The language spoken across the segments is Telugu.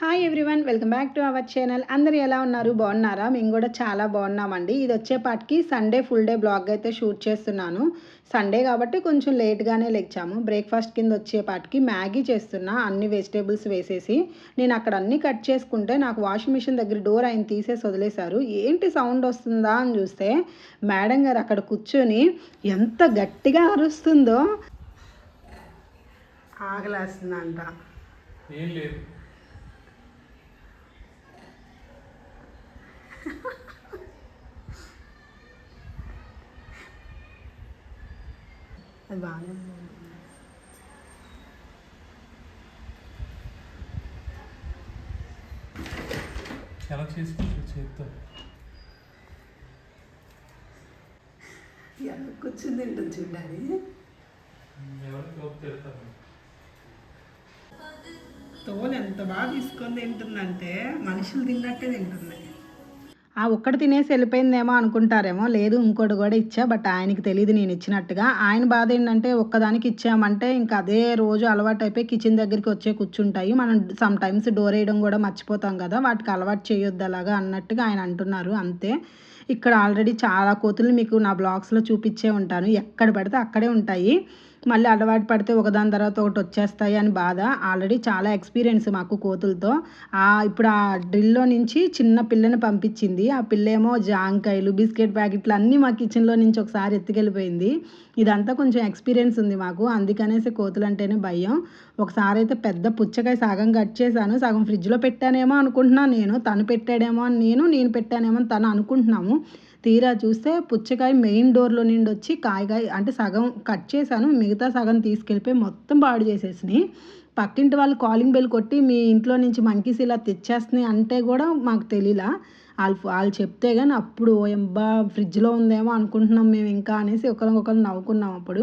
Hi everyone welcome back to our channel అందరు ఎలా ఉన్నారు? బాగున్నారా? మేము కూడా చాలా బాగున్నామండి. ఇది వచ్చేపాటికి సండే ఫుల్ డే బ్లాగ్ అయితే షూట్ చేస్తున్నాను. సండే కాబట్టి కొంచెం లేట్గానే లెచ్చాము బ్రేక్ఫాస్ట్ కింద వచ్చేపాటికి మ్యాగీ చేస్తున్నా అన్ని వెజిటేబుల్స్ వేసేసి. నేను అక్కడ అన్ని కట్ చేసుకుంటే నాకు వాషింగ్ మిషన్ దగ్గర డోర్ ఆయన తీసేసి వదిలేశారు. ఏంటి సౌండ్ వస్తుందా అని చూస్తే మేడం గారు అక్కడ కూర్చొని ఎంత గట్టిగా అరుస్తుందో. ఆగలేస్తుందంట. ఏం లేదు. అది బాగానే ఎలా చేసుకోవచ్చు చేతితో. కూర్చుని తింటుంది చూడాలి తోలు ఎంత బాగా తీసుకొని తింటుందంటే మనుషులు తిన్నట్టే తింటుంది. ఆ ఒక్కటి తినేసి వెళ్ళిపోయిందేమో అనుకుంటారేమో. లేదు ఇంకోటి కూడా ఇచ్చా బట్ ఆయనకి తెలియదు నేను ఇచ్చినట్టుగా. ఆయన బాధ ఏంటంటే ఒక్కదానికి ఇచ్చామంటే ఇంకా అదే రోజు అలవాటు అయిపోయి కిచెన్ దగ్గరికి వచ్చే కూర్చుంటాయి. మనం సమ్ టైమ్స్ డోర్ వేయడం కూడా మర్చిపోతాం కదా వాటికి అలవాటు చేయొద్దు అలాగా అన్నట్టుగా ఆయన అంటున్నారు అంతే. ఇక్కడ ఆల్రెడీ చాలా కోతులు మీకు నా బ్లాగ్స్లో చూపించే ఉంటాను. ఎక్కడ పడితే అక్కడే ఉంటాయి. మళ్ళీ అలవాటు పడితే ఒకదాని తర్వాత ఒకటి వచ్చేస్తాయి అని బాధ. ఆల్రెడీ చాలా ఎక్స్పీరియన్స్ మాకు కోతులతో. ఆ ఇప్పుడు ఆ డ్రిల్లో నుంచి చిన్న పిల్లని పంపించింది. ఆ పిల్లేమో జాంకాయలు బిస్కెట్ ప్యాకెట్లు అన్నీ మా కిచెన్లో నుంచి ఒకసారి ఎత్తుకెళ్ళిపోయింది. ఇదంతా కొంచెం ఎక్స్పీరియన్స్ ఉంది మాకు. అందుకనేసి కోతులు అంటేనే భయం. ఒకసారి అయితే పెద్ద పుచ్చకాయ సగం కట్ చేశాను సగం ఫ్రిడ్జ్లో పెట్టానేమో అనుకుంటున్నాను నేను. తను పెట్టాడేమో అని నేను నేను పెట్టానేమో అని తను అనుకుంటున్నాము. తీరా చూస్తే పుచ్చకాయ మెయిన్ డోర్లో నుండి వచ్చి కాయగాయ అంటే సగం కట్ చేశాను మిగతా సగం తీసుకెళ్ళిపోయి మొత్తం పాడు చేసేసినాయి. పక్కింటి వాళ్ళు కాలింగ్ బెల్ కొట్టి మీ ఇంట్లో నుంచి మంకీస్ ఇలా తెచ్చేస్తున్నాయి అంటే కూడా మాకు తెలియలా వాళ్ళు వాళ్ళు చెప్తే కానీ అప్పుడు ఎంబా ఫ్రిడ్జ్లో ఉందేమో అనుకుంటున్నాం మేము ఇంకా అనేసి ఒకరికొకరు నవ్వుకున్నాం అప్పుడు.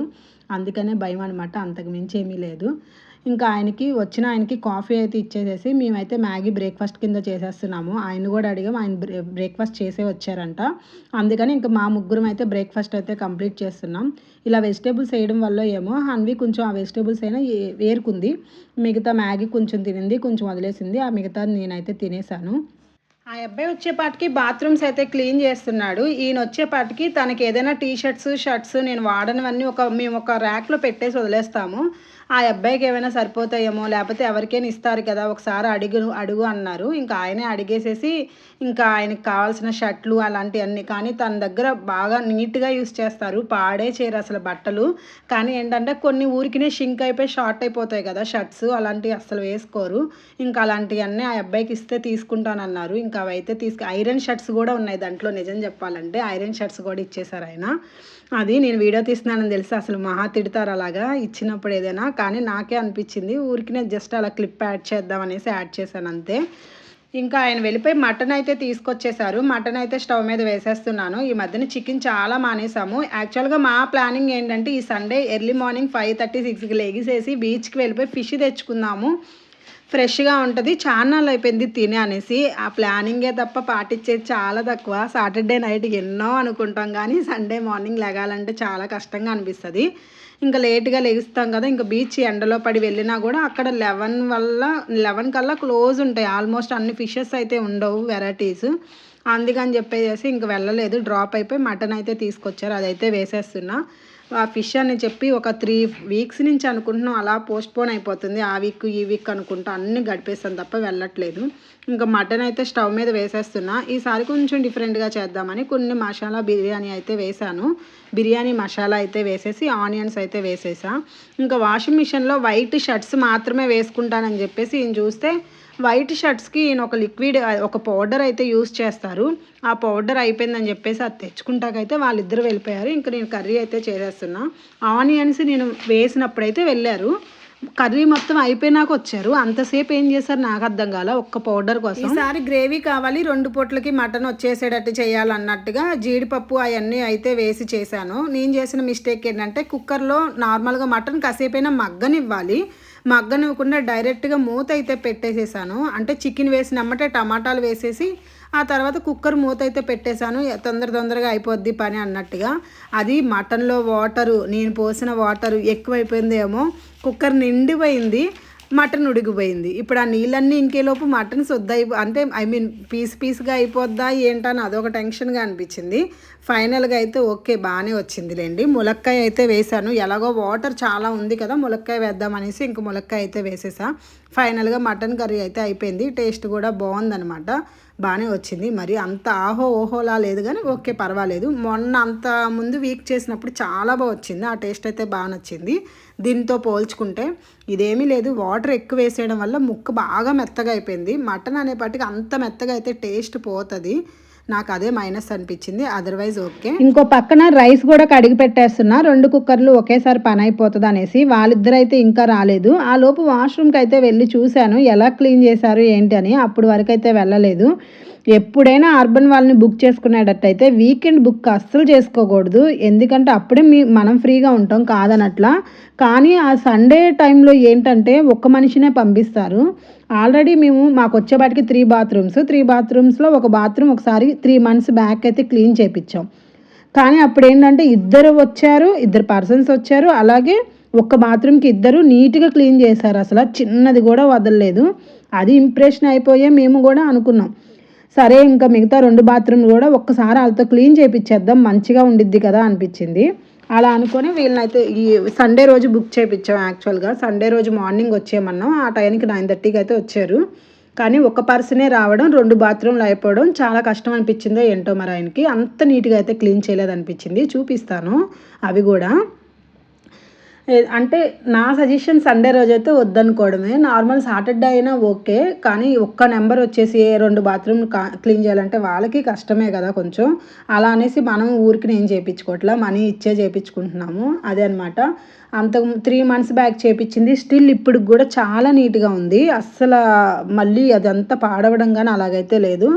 అందుకనే భయం అనమాట అంతకు మించి ఏమీ లేదు. ఇంకా ఆయనకి వచ్చిన ఆయనకి కాఫీ అయితే ఇచ్చేసేసి మేమైతే మ్యాగీ బ్రేక్ఫాస్ట్ కింద చేసేస్తున్నాము. ఆయన కూడా అడిగాము ఆయన బ్రేక్ఫాస్ట్ చేసే వచ్చారంట. అందుకని ఇంకా మా ముగ్గురం అయితే బ్రేక్ఫాస్ట్ అయితే కంప్లీట్ చేస్తున్నాం. ఇలా వెజిటేబుల్స్ వేయడం వల్ల ఏమో హన్వి కొంచెం ఆ వెజిటేబుల్స్ అయినా ఏ- వేరుకుంది. మిగతా మ్యాగీ కొంచెం తినింది కొంచెం వదిలేసింది. ఆ మిగతా నేనైతే తినేసాను. ఆ అబ్బాయి వచ్చేపాటికి బాత్రూమ్స్ అయితే క్లీన్ చేస్తున్నాడు. ఈయన వచ్చేపాటికి తనకి ఏదైనా టీ షర్ట్స్ షర్ట్స్ నేను వాడనివన్నీ ఒక మేము ఒక ర్యాక్లో పెట్టేసి వదిలేస్తాము. ఆ అబ్బాయికి ఏమైనా సరిపోతాయేమో లేకపోతే ఎవరికైనా ఇస్తారు కదా ఒకసారి అడుగు అడుగు అన్నారు. ఇంకా ఆయనే అడిగేసేసి ఇంకా ఆయనకి కావాల్సిన షర్ట్లు అలాంటివన్నీ కానీ తన దగ్గర బాగా నీట్గా యూస్ చేస్తారు. పాడే చేయరు అసలు బట్టలు. కానీ ఏంటంటే కొన్ని ఊరికినే షింక్ అయిపోయి షార్ట్ అయిపోతాయి కదా షర్ట్స్ అలాంటివి అసలు వేసుకోరు. ఇంకా అలాంటివన్నీ ఆ అబ్బాయికి ఇస్తే తీసుకుంటానన్నారు. ఇంకా అవైతే తీసుకు ఐరన్ షర్ట్స్ కూడా ఉన్నాయి దాంట్లో నిజం చెప్పాలంటే. ఐరన్ షర్ట్స్ కూడా ఇచ్చేశారు ఆయన. అది నేను వీడియో తీస్తున్నానని తెలిసి అసలు మహా తిడతారు అలాగా. ఇచ్చినప్పుడు ఏదైనా కానీ నాకే అనిపించింది. ఊరికినే జస్ట్ అలా క్లిప్ యాడ్ చేద్దాం అనేసి యాడ్ చేశాను అంతే. ఇంకా ఆయన వెళ్ళిపోయి మటన్ అయితే తీసుకొచ్చేసారు. మటన్ అయితే స్టవ్ మీద వేసేస్తున్నాను. ఈ మధ్యన చికెన్ చాలా మానేసాము. యాక్చువల్గా మా ప్లానింగ్ ఏంటంటే ఈ Sunday early morning five thirty సిక్స్కి లెగిసేసి బీచ్కి వెళ్ళిపోయి ఫిష్ తెచ్చుకుందాము. ఫ్రెష్గా ఉంటుంది. చాన్నాళ్ళు అయిపోయింది తినే అనేసి. ఆ ప్లానింగే తప్ప పాటించేది చాలా తక్కువ. సాటర్డే నైట్ ఎన్నో అనుకుంటాం కానీ సండే మార్నింగ్ లెగాలంటే చాలా కష్టంగా అనిపిస్తుంది. ఇంకా లేట్గా లెగుస్తాం కదా ఇంకా బీచ్ ఎండలో పడి వెళ్ళినా కూడా అక్కడ లెవెన్ వల్ల లెవెన్ కల్లా క్లోజ్ ఉంటాయి. ఆల్మోస్ట్ అన్ని ఫిషెస్ అయితే ఉండవు వెరైటీస్. అందుకని చెప్పేసి ఇంక వెళ్ళలేదు. డ్రాప్ అయిపోయి మటన్ అయితే తీసుకొచ్చారు. అదైతే వేసేస్తున్నా. ఆ ఫిష్ అని చెప్పి ఒక త్రీ వీక్స్ నుంచి అనుకుంటున్నాం. అలా పోస్ట్పోన్ అయిపోతుంది. ఆ వీక్ ఈ వీక్ అనుకుంటా అన్ని గడిపేస్తాను తప్ప వెళ్ళట్లేదు. ఇంకా మటన్ అయితే స్టవ్ మీద వేసేస్తున్నా. ఈసారి కొంచెం డిఫరెంట్గా చేద్దామని కొన్ని మసాలా బిర్యానీ అయితే వేసాను. బిర్యానీ మసాలా అయితే వేసేసి ఆనియన్స్ అయితే వేసేసా. ఇంకా వాషింగ్ మిషన్లో వైట్ షర్ట్స్ మాత్రమే వేసుకుంటానని చెప్పేసి ఈయన చూస్తే వైట్ షర్ట్స్కి ఈయన ఒక లిక్విడ్ ఒక పౌడర్ అయితే యూస్ చేస్తారు. ఆ పౌడర్ అయిపోయిందని చెప్పేసి అది తెచ్చుకుంటాకైతే వాళ్ళిద్దరు వెళ్ళిపోయారు. ఇంకా నేను కర్రీ అయితే చేసేస్తున్నా. ఆనియన్స్ నేను వేసినప్పుడైతే వెళ్ళారు. కర్రీ మొత్తం అయిపోయినాక వచ్చారు. అంతసేపు ఏం చేశారు నాకు అర్థం కాల ఒక్క పౌడర్ కోసం. ఈసారి గ్రేవీ కావాలి రెండు పూట్లకి మటన్ వచ్చేసేటట్టు చేయాలన్నట్టుగా జీడిపప్పు అవన్నీ అయితే వేసి చేశాను. నేను చేసిన మిస్టేక్ ఏంటంటే కుక్కర్లో నార్మల్గా మటన్ కాసేపైనా మగ్గనివ్వాలి. మగ్గనివ్వకుండా డైరెక్ట్గా మూత అయితే పెట్టేసేసాను. అంటే చికెన్ వేసిన అమ్మటే టమాటాలు వేసేసి ఆ తర్వాత కుక్కర్ మూత అయితే పెట్టేశాను తొందర తొందరగా అయిపోద్ది పని అన్నట్టుగా. అది మటన్లో వాటరు నేను పోసిన వాటరు ఎక్కువైపోయిందేమో కుక్కర్ నిండిపోయింది. మటన్ ఉడికిపోయింది. ఇప్పుడు ఆ నీళ్ళన్నీ ఇంకేలోపు మటన్ శుద్ధ అయిపో అంటే ఐ మీన్ పీస్ పీస్గా అయిపోద్దా ఏంటని అదొక టెన్షన్గా అనిపించింది. ఫైనల్గా అయితే ఓకే బాగానే వచ్చిందిలేండి. ములక్కాయ అయితే వేసాను ఎలాగో వాటర్ చాలా ఉంది కదా ములక్కాయ వేద్దామనేసి ఇంక ములక్కాయ అయితే వేసేసా. ఫైనల్గా మటన్ కర్రీ అయితే అయిపోయింది. టేస్ట్ కూడా బాగుందనమాట. బాగానే వచ్చింది. మరి అంత ఆహో ఓహోలా లేదు కానీ ఓకే పర్వాలేదు. మొన్న అంత ముందు వీక్ చేసినప్పుడు చాలా బాగా వచ్చింది. ఆ టేస్ట్ అయితే బాగా నచ్చింది. దీంతో పోల్చుకుంటే ఇదేమీ లేదు. వాటర్ ఎక్కువ వేసేయడం వల్ల ముక్క బాగా మెత్తగా అయిపోయింది. మటన్ అనేపాటికి అంత మెత్తగా అయితే టేస్ట్ పోతుంది. నాకు అదే మైనస్ అనిపించింది. అదర్వైజ్ ఓకే ఇంకో పక్కన రైస్ కూడా కడిగి పెట్టేస్తున్నా. రెండు కుక్కర్లు ఒకేసారి పని అయిపోతుంది అనేసి వాళ్ళిద్దరు అయితే ఇంకా రాలేదు. ఆ లోపు వాష్రూమ్కి అయితే వెళ్ళి చూశాను. ఎలా క్లీన్ చేశారు ఏంటి అని అప్పుడు వరకు అయితే వెళ్ళలేదు. ఎప్పుడైనా అర్బన్ వాళ్ళని బుక్ చేసుకునేటట్టయితే వీకెండ్ బుక్ అస్సలు చేసుకోకూడదు. ఎందుకంటే అప్పుడే మీ మనం ఫ్రీగా ఉంటాం కాదనట్లా. కానీ ఆ సండే టైంలో ఏంటంటే ఒక్క మనిషినే పంపిస్తారు. ఆల్రెడీ మేము మాకు వచ్చేపాటికి త్రీ బాత్రూమ్స్. త్రీ బాత్రూమ్స్లో ఒక బాత్రూమ్ ఒకసారి త్రీ మంత్స్ బ్యాక్ అయితే క్లీన్ చేపించాం కానీ అప్పుడు ఏంటంటే ఇద్దరు వచ్చారు ఇద్దరు పర్సన్స్ వచ్చారు. అలాగే ఒక్క బాత్రూమ్కి ఇద్దరు నీట్గా క్లీన్ చేశారు. అసలు చిన్నది కూడా వదలలేదు. అది ఇంప్రెషన్ అయిపోయే మేము కూడా అనుకున్నాం. సరే ఇంకా మిగతా రెండు బాత్రూమ్లు కూడా ఒక్కసారి వాళ్ళతో క్లీన్ చేయించేద్దాం మంచిగా ఉండిద్ది కదా అనిపించింది. అలా అనుకొని వీళ్ళనైతే ఈ సండే రోజు బుక్ చేయించాం యాక్చువల్గా. సండే రోజు మార్నింగ్ వచ్చేయమన్నాం. ఆ టైంకి నైన్ థర్టీకి అయితే వచ్చారు. కానీ ఒక పర్సనే రావడం రెండు బాత్రూమ్లు అయిపోవడం చాలా కష్టం అనిపించిందో ఏంటో మరి ఆయనకి అంత నీట్గా అయితే క్లీన్ చేయలేదు అనిపించింది చూపిస్తాను అవి కూడా. అంటే నా సజెషన్ సండే రోజు అయితే వద్దనుకోవడమే. నార్మల్ సాటర్డే అయినా ఓకే కానీ ఒక్క నెంబర్ వచ్చేసి రెండు బాత్రూమ్ క్లీన్ చేయాలంటే వాళ్ళకి కష్టమే కదా కొంచెం. అలా అనేసి మనం ఊరికి నేను చేయించుకోవట్లా మనీ ఇచ్చే చేయించుకుంటున్నాము అదే అనమాట అంతకు త్రీ మంత్స్ బ్యాక్ చేయించింది స్టిల్ ఇప్పుడు కూడా చాలా నీట్గా ఉంది. అస్సలు మళ్ళీ అదంతా పాడవడం కానీ అలాగైతే లేదు.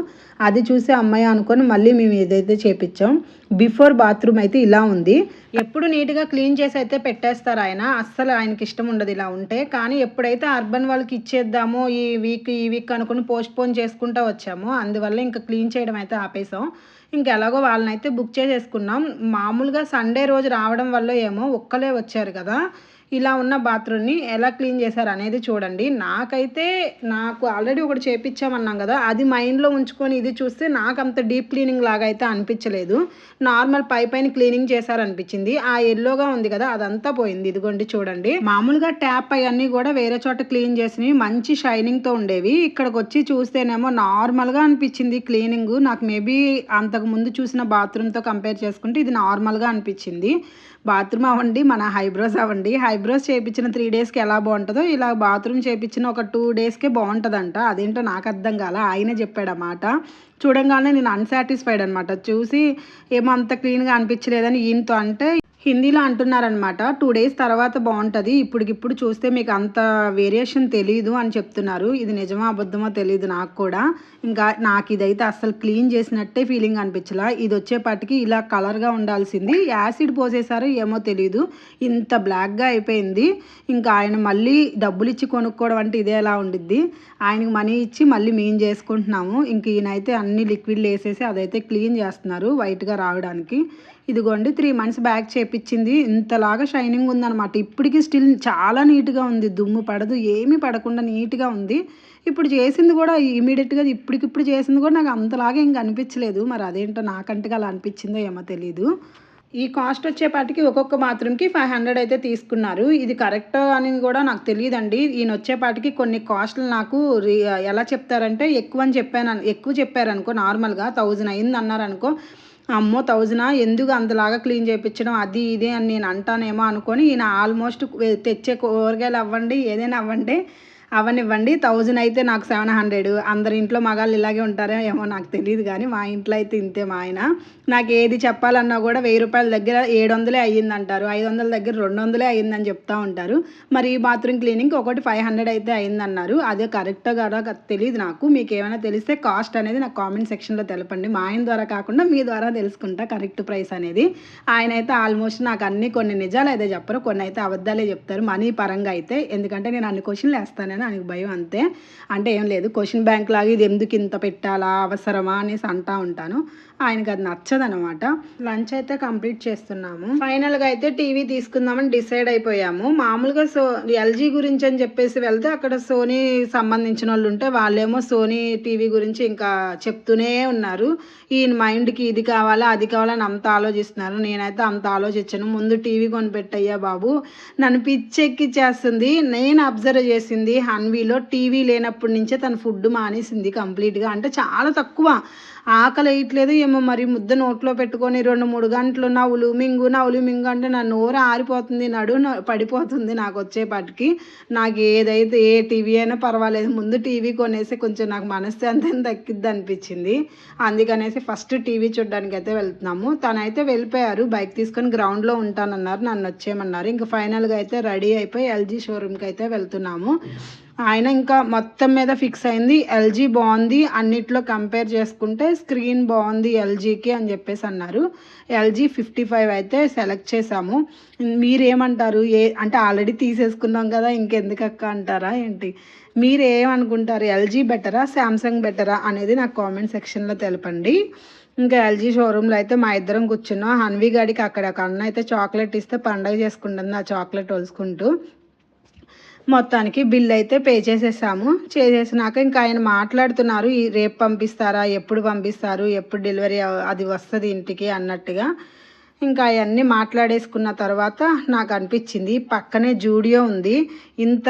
అది చూసి అమ్మాయి అనుకొని మళ్ళీ మేము ఏదైతే చేపించాం బిఫోర్ బాత్రూమ్ అయితే ఇలా ఉంది. ఎప్పుడు నీట్గా క్లీన్ చేసి అయితే పెట్టేస్తారు ఆయన. అస్సలు ఆయనకి ఇష్టం ఉండదు ఇలా ఉంటే. కానీ ఎప్పుడైతే అర్బన్ వాళ్ళకి ఇచ్చేద్దామో ఈ వీక్ ఈ వీక్ అనుకుని పోస్ట్పోన్ చేసుకుంటూ వచ్చామో అందువల్ల ఇంకా క్లీన్ చేయడం అయితే ఆపేసాం ఇంకా ఎలాగో వాళ్ళని అయితే బుక్ చేసేసుకున్నాం. మామూలుగా సండే రోజు రావడం వల్ల ఏమో ఒక్కలే వచ్చారు కదా. ఇలా ఉన్న బాత్రూమ్ని ఎలా క్లీన్ చేశారు అనేది చూడండి. నాకైతే నాకు ఆల్రెడీ ఒకటి చేపించామన్నాం కదా అది మైండ్లో ఉంచుకొని ఇది చూస్తే నాకు అంత డీప్ క్లీనింగ్ లాగా అయితే అనిపించలేదు. నార్మల్ పై పైన క్లీనింగ్ చేశారు అనిపించింది ఆ ఎల్లోగా ఉంది కదా అదంతా పోయింది. ఇదిగోండి చూడండి. మామూలుగా ట్యాప్ అవన్నీ కూడా వేరే చోట క్లీన్ చేసినవి మంచి షైనింగ్తో ఉండేవి. ఇక్కడికి వచ్చి చూస్తేనేమో నార్మల్గా అనిపించింది క్లీనింగ్. నాకు మేబీ అంతకు ముందు చూసిన బాత్రూమ్తో కంపేర్ చేసుకుంటే ఇది నార్మల్గా అనిపించింది. బాత్రూమ్ అవ్వండి మన హైబ్రోస్ అవ్వండి. హైబ్రోస్ చేయించిన త్రీ డేస్కి ఎలా బాగుంటుందో ఇలా బాత్రూమ్ చేయించిన ఒక టూ డేస్కే బాగుంటుందంట అదేంటో నాకు అర్థం కాల. ఆయనే చెప్పాడనమాట చూడంగానే నేను అన్సాటిస్ఫైడ్ అనమాట చూసి ఏమో అంత క్లీన్గా అనిపించలేదని ఈయనతో అంటే హిందీలో అంటున్నారనమాట టూ డేస్ తర్వాత బాగుంటుంది ఇప్పటికిప్పుడు చూస్తే మీకు అంత వేరియేషన్ తెలియదు అని చెప్తున్నారు. ఇది నిజమా అబద్ధమో తెలియదు నాకు కూడా. ఇంకా నాకు ఇదైతే అస్సలు క్లీన్ చేసినట్టే ఫీలింగ్ అనిపించలా. ఇది వచ్చేపాటికి ఇలా కలర్గా ఉండాల్సింది. యాసిడ్ పోసేసారో ఏమో తెలియదు ఇంత బ్లాక్గా అయిపోయింది. ఇంకా ఆయన మళ్ళీ డబ్బులు ఇచ్చి కొనుక్కోవడం అంటే ఇదే ఎలా ఉండిద్ది. ఆయనకి మనీ ఇచ్చి మళ్ళీ మేము చేసుకుంటున్నాము. ఇంక ఈయనైతే అన్ని లిక్విడ్లు వేసేసి అదైతే క్లీన్ చేస్తున్నారు వైట్గా రావడానికి. ఇదిగోండి త్రీ మంత్స్ బ్యాక్ చేపించింది. ఇంతలాగా షైనింగ్ ఉందన్నమాట. ఇప్పటికీ స్టిల్ చాలా నీట్గా ఉంది. దుమ్ము పడదు ఏమీ పడకుండా నీట్గా ఉంది. ఇప్పుడు చేసింది కూడా ఇమీడియట్గా ఇప్పటికిప్పుడు చేసింది కూడా నాకు అంతలాగా ఇంకా అనిపించలేదు మరి అదేంటో నాకంటే అలా అనిపించిందో ఏమో తెలీదు. ఈ కాస్ట్ వచ్చేపాటికి ఒక్కొక్క బాత్రూమ్కి ఫైవ్ హండ్రెడ్ అయితే తీసుకున్నారు. ఇది కరెక్ట్ అని కూడా నాకు తెలియదండి. ఈయన వచ్చేపాటికి కొన్ని కాస్ట్లు నాకు రి- ఎలా చెప్తారంటే ఎక్కువ అని చెప్పాను ఎక్కువ చెప్పారనుకో నార్మల్గా థౌజండ్ అయింది అన్నారనుకో అమ్మో థౌజనా ఎందుకు అంతలాగా క్లీన్ చేయించడం అది ఇది అని నేను అంటానేమో అనుకొని ఈయన ఆల్మోస్ట్ తెచ్చే కూరగాయలు అవ్వండి ఏదైనా అవ్వండి అవనివ్వండి. థౌజండ్ అయితే నాకు సెవెన్ హండ్రెడ్. అందరి ఇంట్లో మగాళ్ళు ఇలాగే ఉంటారో ఏమో నాకు తెలియదు కానీ మా ఇంట్లో అయితే ఇంతే మా ఆయన. నాకు ఏది చెప్పాలన్నా కూడా వెయ్యి రూపాయల దగ్గర ఏడు వందలే అయ్యిందంటారు. ఐదు వందల దగ్గర రెండు వందలే అయ్యిందని చెప్తూ ఉంటారు. మరి ఈ బాత్రూమ్ క్లీనింగ్ ఒకటి ఫైవ్ హండ్రెడ్ అయితే అయిందన్నారు అదే కరెక్ట్ కదా తెలియదు నాకు. మీకు ఏమైనా తెలిస్తే కాస్ట్ అనేది నాకు కామెంట్ సెక్షన్లో తెలపండి. మా ఆయన ద్వారా కాకుండా మీ ద్వారా తెలుసుకుంటా కరెక్ట్ ప్రైస్ అనేది. ఆయన అయితే ఆల్మోస్ట్ నాకు అన్ని కొన్ని నిజాలు అయితే చెప్పరు కొన్ని అయితే అబద్ధాలే చెప్తారు. మనీ పరంగా అయితే. ఎందుకంటే నేను అన్ని క్వశ్చన్లు వేస్తాను వేస్తానని ఆయనకు భయం అంతే. అంటే ఏం లేదు క్వశ్చన్ బ్యాంక్ లాగా ఇది ఎందుకు ఇంత పెట్టాలా అవసరమా అనేసి అంటా ఉంటాను. ఆయనకి అది నచ్చదనమాట. లంచ్ అయితే కంప్లీట్ చేస్తున్నాము. ఫైనల్గా అయితే టీవీ తీసుకుందామని డిసైడ్ అయిపోయాము. మామూలుగా సో ఎల్జీ గురించి అని చెప్పేసి వెళ్తే అక్కడ సోనీ సంబంధించిన వాళ్ళు ఉంటే వాళ్ళేమో సోనీ టీవీ గురించి ఇంకా చెప్తూనే ఉన్నారు. ఈయన మైండ్కి ఇది కావాలా అది కావాలని అంత ఆలోచిస్తున్నారు. నేనైతే అంత ఆలోచించను. ముందు టీవీ కొనిపెట్టయ్యా బాబు. నన్ను పిచ్చెక్కిచ్చేస్తుంది. నేను అబ్జర్వ్ చేసింది హన్వీలో టీవీ లేనప్పటి నుంచే తన ఫుడ్ మానేసింది కంప్లీట్గా. అంటే చాలా తక్కువ. ఆకలి వేయట్లేదు ఏమో మరి ముద్ద నోట్లో పెట్టుకొని రెండు మూడు గంటలు నవ్వులు మింగు నవ్వులు మింగు అంటే నా నోరు ఆరిపోతుంది నడు పడిపోతుంది నాకు వచ్చేపాటికి. నాకు ఏదైతే ఏ టీవీ అయినా పర్వాలేదు. ముందు టీవీ కొనేసి కొంచెం నాకు మనశ్శాంతి దక్కిద్ది అనిపించింది అందుకనేసి ఫస్ట్ టీవీ చూడడానికి అయితే వెళ్తున్నాము. తనైతే వెళ్ళిపోయారు. బైక్ తీసుకొని గ్రౌండ్లో ఉంటానన్నారు. నన్ను వచ్చేయమన్నారు ఇంకా ఫైనల్గా అయితే రెడీ అయిపోయి ఎల్జీ షోరూమ్కి అయితే వెళ్తున్నాము. ఆయన ఇంకా మొత్తం మీద ఫిక్స్ అయింది. ఎల్జీ బాగుంది. అన్నిట్లో కంపేర్ చేసుకుంటే స్క్రీన్ బాగుంది ఎల్జీకి అని చెప్పేసి అన్నారు. ఎల్జీ ఫిఫ్టీ ఫైవ్ అయితే సెలెక్ట్ చేసాము మీరేమంటారు? ఏ అంటే ఆల్రెడీ తీసేసుకున్నాం కదా ఇంకెందుకు అక్క అంటారా ఏంటి? మీరు ఏమనుకుంటారు ఎల్జీ బెటరా శాంసంగ్ బెటరా అనేది నాకు కామెంట్ సెక్షన్లో తెలపండి. ఇంకా ఎల్జీ షోరూంలో అయితే మా ఇద్దరం కూర్చున్నాం. హన్వీ గాడికి అక్కడ ఒక అన్న అయితే చాక్లెట్ ఇస్తే పండగ చేసుకుంటుంది. ఆ చాక్లెట్ వలుసుకుంటూ మొత్తానికి బిల్ అయితే పే చేసేసాము. చేసేసినాక ఇంకా ఆయన మాట్లాడుతున్నారు ఈ రేపు పంపిస్తారా ఎప్పుడు పంపిస్తారు ఎప్పుడు డెలివరీ అది వస్తుంది ఇంటికి అన్నట్టుగా. ఇంకా అవన్నీ మాట్లాడేసుకున్న తర్వాత నాకు అనిపించింది పక్కనే జూడియో ఉంది ఇంత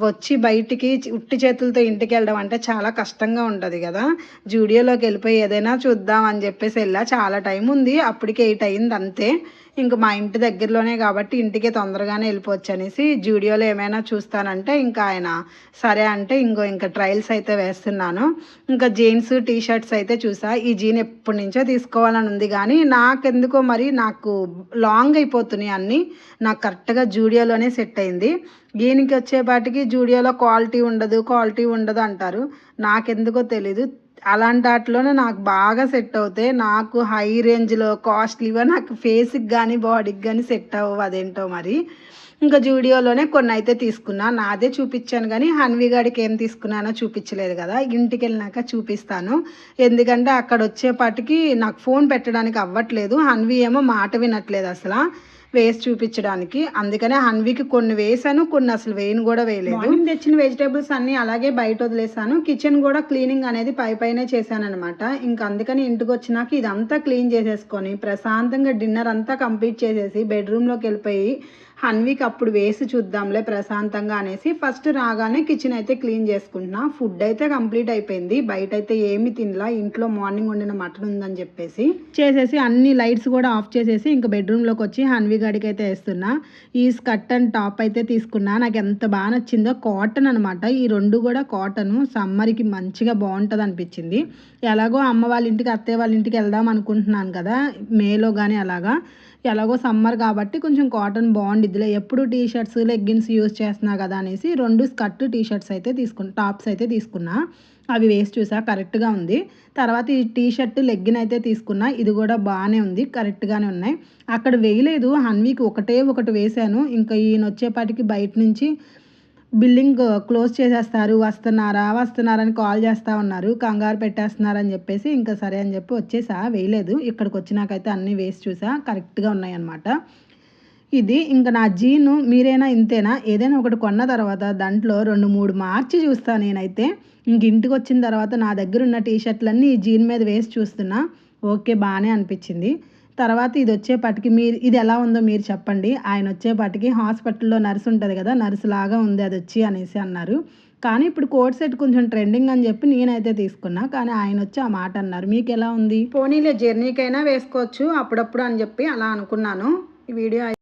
వచ్చి బయటికి ఉట్టి చేతులతో ఇంటికి వెళ్ళడం అంటే చాలా కష్టంగా ఉంటుంది కదా. జూడియోలోకి వెళ్ళిపోయి ఏదైనా చూద్దాం అని చెప్పేసి వెళ్ళా. చాలా టైం ఉంది అప్పటికి ఎయిట్ అయింది అంతే. ఇంక మా ఇంటి దగ్గరలోనే కాబట్టి ఇంటికి తొందరగానే వెళ్ళిపోవచ్చు అనేసి జూడియోలో ఏమైనా చూస్తానంటే ఇంకా ఆయన సరే అంటే ఇంకో ఇంకా ట్రయల్స్ అయితే వేస్తున్నాను. ఇంకా జీన్స్ టీ షర్ట్స్ అయితే చూసా. ఈ జీన్ ఎప్పటి నుంచో తీసుకోవాలని ఉంది కానీ నాకెందుకో మరి నాకు లాంగ్ అయిపోతున్నాయి అన్నీ. నాకు కరెక్ట్గా జూడియోలోనే సెట్ అయింది. దీనికి వచ్చేపాటికి జూడియోలో క్వాలిటీ ఉండదు క్వాలిటీ ఉండదు అంటారు. నాకెందుకో తెలీదు. అలాంటి వాటిలోనే నాకు బాగా సెట్ అవుతాయి. నాకు హై రేంజ్లో కాస్ట్లీగా నాకు ఫేస్కి కానీ బాడీకి కానీ సెట్ అవ్వవు అదేంటో మరి. ఇంకా జూడియోలోనే కొన్ని అయితే తీసుకున్నా. నాదే చూపించాను కానీ హన్వి గాడికి ఏం తీసుకున్నానో చూపించలేదు కదా. ఇంటికి వెళ్ళినాక చూపిస్తాను. ఎందుకంటే అక్కడ వచ్చేపాటికి నాకు ఫోన్ పెట్టడానికి అవ్వట్లేదు. హన్వి ఏమో మాట వినట్లేదు అసలు. వేసి చూపించడానికి. అందుకనే హన్వికి కొన్ని వేసాను కొన్ని అసలు వేయను కూడా వేయలేదు. మార్నింగ్ తెచ్చిన వెజిటేబుల్స్ అన్ని అలాగే బయట వదిలేసాను. కిచెన్ కూడా క్లీనింగ్ అనేది పై పైనే చేశాను అనమాట ఇంకా అందుకని ఇంటికి వచ్చినాక ఇదంతా క్లీన్ చేసేసుకొని ప్రశాంతంగా డిన్నర్ అంతా కంప్లీట్ చేసేసి బెడ్రూమ్లోకి వెళ్ళిపోయి హన్విక్ అప్పుడు వేసి చూద్దాంలే ప్రశాంతంగా అనేసి ఫస్ట్ రాగానే కిచెన్ అయితే క్లీన్ చేసుకుంటున్నా. ఫుడ్ అయితే కంప్లీట్ అయిపోయింది. బయట అయితే ఏమి తినలా. ఇంట్లో మార్నింగ్ వండిన మటన్ ఉందని చెప్పేసి చేసేసి అన్ని లైట్స్ కూడా ఆఫ్ చేసేసి ఇంకా బెడ్రూమ్లోకి వచ్చి హన్వి గడికి అయితే వేస్తున్నా. ఈ స్కర్ట్ అండ్ టాప్ అయితే తీసుకున్నా. నాకు ఎంత బాగా నచ్చిందో కాటన్ అనమాట ఈ రెండు కూడా కాటన్. సమ్మర్కి మంచిగా బాగుంటుంది అనిపించింది. ఎలాగో అమ్మ వాళ్ళ ఇంటికి అత్తయ్య వాళ్ళ ఇంటికి వెళ్దాం అనుకుంటున్నాను కదా. మేలో కానీ అలాగా. ఎలాగో సమ్మర్ కాబట్టి కొంచెం కాటన్ బాగుండిద్దిలే ఎప్పుడు టీ షర్ట్స్ లెగ్గిన్స్ యూస్ చేస్తున్నా కదా అనేసి రెండు స్కర్ట్ టీ షర్ట్స్ అయితే తీసుకున్నా టాప్స్ అయితే తీసుకున్నా. అవి వేసి చూసా కరెక్ట్గా ఉంది. తర్వాత ఈ టీ షర్ట్ లెగ్గిన్ అయితే తీసుకున్నా. ఇది కూడా బాగానే ఉంది కరెక్ట్గానే ఉన్నాయి. అక్కడ వేయలేదు. హన్వీకి ఒకటే ఒకటి వేశాను. ఇంకా ఈయన వచ్చేపాటికి బయట నుంచి బిల్డింగ్ క్లోజ్ చేసేస్తారు. వస్తున్నారా? వస్తున్నారా అని కాల్ చేస్తూ ఉన్నారు. కంగారు పెట్టేస్తున్నారని చెప్పేసి ఇంకా సరే అని చెప్పి వచ్చేసా. వేయలేదు. ఇక్కడికి వచ్చినాకైతే అన్నీ వేసి చూసా. కరెక్ట్గా ఉన్నాయన్నమాట. ఇది ఇంకా నా జీను మీరైనా? ఇంతేనా? ఏదైనా ఒకటి కొన్న తర్వాత దాంట్లో రెండు మూడు మార్చి చూస్తా నేనైతే. ఇంక ఇంటికి వచ్చిన తర్వాత నా దగ్గర ఉన్న టీ షర్ట్లన్నీ ఈ జీన్ మీద వేసి చూస్తున్నా. ఓకే బాగానే అనిపించింది. తర్వాత ఇది వచ్చేపాటికి మీరు ఇది ఎలా ఉందో మీరు చెప్పండి. ఆయన వచ్చేపాటికి హాస్పిటల్లో నర్స్ ఉంటుంది కదా నర్స్ లాగా ఉంది అది వచ్చి అనేసి అన్నారు. కానీ ఇప్పుడు కోట్ సెట్ కొంచెం ట్రెండింగ్ అని చెప్పి నేనైతే తీసుకున్నా. కానీ ఆయన వచ్చి ఆ మాట అన్నారు. మీకు ఎలా ఉంది? పోనీలే జర్నీకైనా వేసుకోవచ్చు అప్పుడప్పుడు అని చెప్పి అలా అనుకున్నాను. ఈ వీడియో